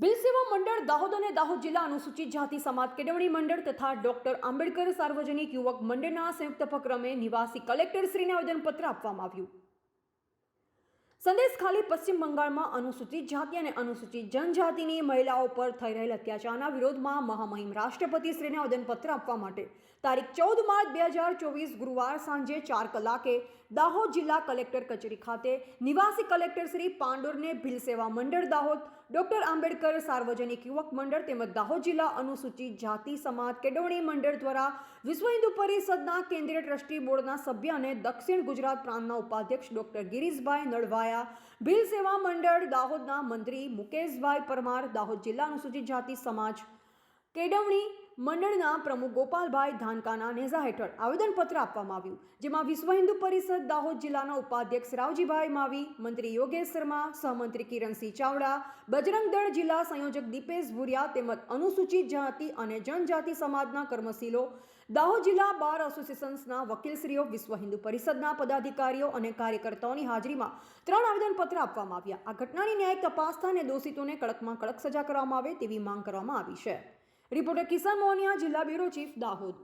સેવા મંડળ દાહોદ અને દાહોદ જિલ્લા અનુસૂચિત જાતિ સમાજ કેળવણી મંડળ તથા ડોક્ટર આંબેડકર સાર્વજનિક યુવક મંડળના સંયુક્ત ઉપક્રમે નિવાસી કલેક્ટરશ્રીને આવેદનપત્ર આપવામાં આવ્યું. સંદેશ ખાલી પશ્ચિમ બંગાળમાં અનુસૂચિત જાતિ અને અનુસૂચિત જનજાતિની મહિલાઓ પર થઈ રહેલ અત્યાચારના વિરોધમાં મહામહિમ રાષ્ટ્રપતિશ્રીને આવેદનપત્ર આપવા માટે તારીખ ચૌદ માર્ચ બે હજાર ચોવીસ ગુરુવાર સાંજે ચાર કલાકે દાહોદ જિલ્લા કલેક્ટર કચેરી ખાતે નિવાસી કલેક્ટર શ્રી પાંડોરને ભીલ સેવા મંડળ દાહોદ, ડોક્ટર આંબેડકર સાર્વજનિક યુવક મંડળ તેમજ દાહોદ જિલ્લા અનુસૂચિત જાતિ સમાજ કેળવણી મંડળ દ્વારા વિશ્વ હિન્દુ પરિષદના કેન્દ્રીય ટ્રસ્ટી બોર્ડના સભ્ય અને દક્ષિણ ગુજરાત પ્રાંતના ઉપાધ્યક્ષ ડોક્ટર ગિરીશભાઈ નળવાયા ભીલ સેવા મંડળ દાહોદના મંત્રી મુકેશભાઈ પરમાર, દાહોદ જિલ્લા અનુસૂચિત જાતિ સમાજ કેળવણી મંડળના પ્રમુખ ગોપાલભાઈ ધાનકાના નેઝા હેઠળ આવેદનપત્ર આપવામાં આવ્યું, જેમાં વિશ્વ હિન્દુ પરિષદ દાહોદ જિલ્લાના ઉપાધ્યક્ષ રાવજીભાઈ માવી, મંત્રી યોગેશ શર્મા, સહમંત્રી કિરણસિંહ ચાવડા, બજરંગ દળ જિલ્લા સંયોજક દીપેશ ભુરિયા તેમજ અનુસૂચિત જાતિ અને જનજાતિ સમાજના કર્મશીલો, દાહોદ જિલ્લા બાર એસોસિએશન્સના વકીલશ્રીઓ, વિશ્વ હિન્દુ પરિષદના પદાધિકારીઓ અને કાર્યકર્તાઓની હાજરીમાં ત્રણ આવેદનપત્ર આપવામાં આવ્યા. આ ઘટનાની ન્યાયિક તપાસતા અને દોષિતોને કડકમાં કડક સજા કરવામાં આવે તેવી માંગ કરવામાં આવી છે. રિપોર્ટર કિસાન મોહનિયા જિલ્લા બ્યુરો ચીફ દાહોદ.